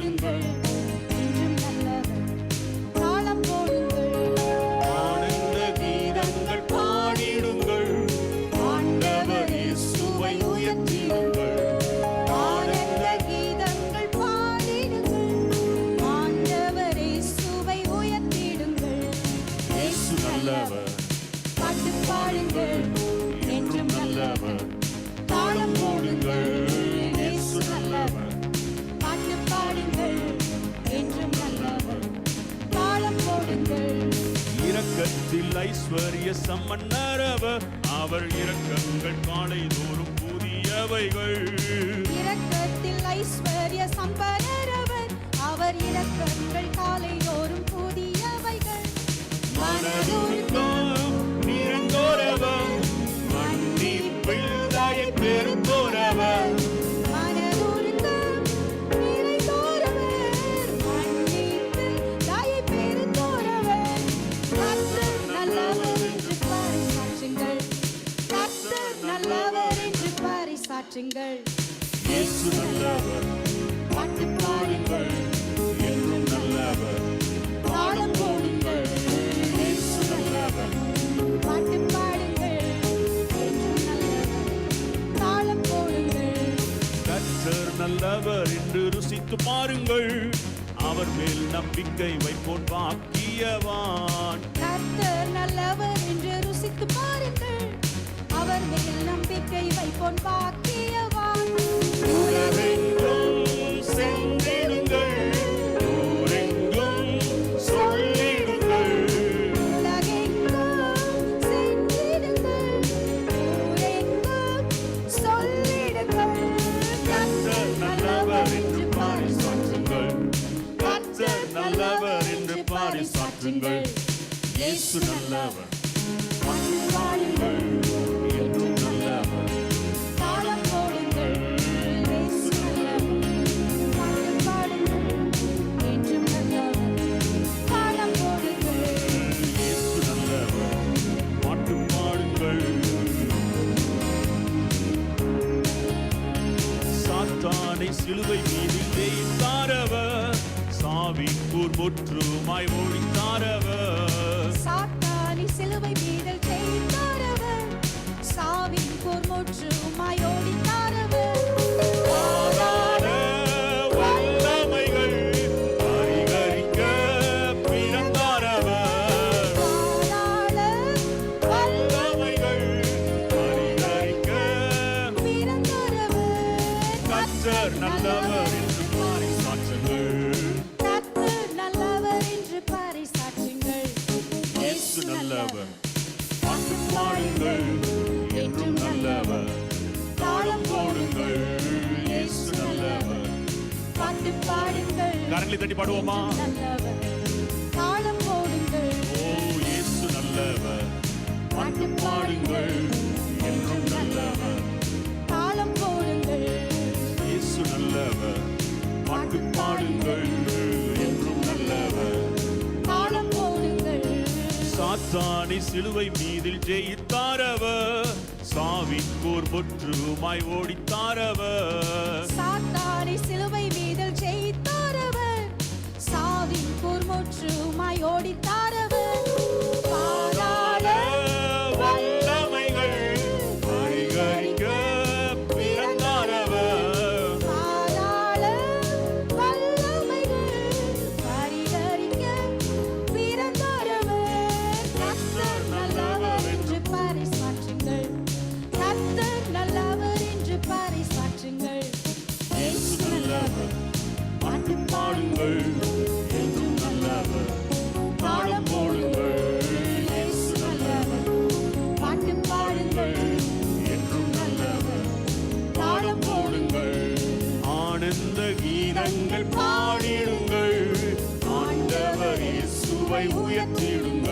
பாடுங்கள் என்றும் ஐஸ்வர்ய சம்மன்னரவர் அவர் இரக்கங்கள் காலை தோறும் புதியவைகள். இரக்கத்தில் ஐஸ்வர்ய சம்பரவர் அவர் இரக்கங்கள் காலை நல்லவர் என்று ருசித்து பாருங்கள். அவர் மேல் நம்பிக்கை வைப்போன் பாக்கியவான் பாரிசாற்றுங்கள் இயேசு நல்லவர் பாட்டு பாடுங்கள் என்றும் நல்லவர் தாளம் போடுங்கள் இயேசு நல்லவர். பாட்டு பாடுங்கள் என்றும் நல்லவர். தாளம் போடுங்கள் இயேசு நல்லவர் பாட்டு பாடுங்கள் சாத்தானை சிலுவை மீது தேய்த்தாரவர் ஆவிக்கூர் முற்றுமாய் ஒழித்தாரவர் சாத்தானி சிலுவை மீதல் ஜெயித்தாரவர் சாவின் போர் முற்றுமாய் ஓடித்தாரவர் போடுங்கள் இயேசு நல்லவர் பாட்டு பாடுங்கள் கரங்களை தட்டி பாடுவோமா? நல்லவர் தாளம் போடுங்கள் ஓ இயேசு நல்லவர். பாட்டு பாடுங்கள் என்றும் நல்லவர் தாளம் போடுங்கள் இயேசு நல்லவர் பாட்டு பாடுங்கள் என்றும் நல்லவர் தாளம் போடுங்கள் சாத்தானை சிலுவை மீதில் ஜெயித்தாரவர் சாவின் போர் முற்றுமாய் ஓடித்தாரவர். சாத்தானை சிலுவை மீதல் ஜெயித்தாரவர். சாவின் கூர்முற்றுமாய் ஓடித்தாரவர். கீதங்கள் பாடிடுங்கள். ஆண்டவரே சுவை உயர்த்திடுங்கள்.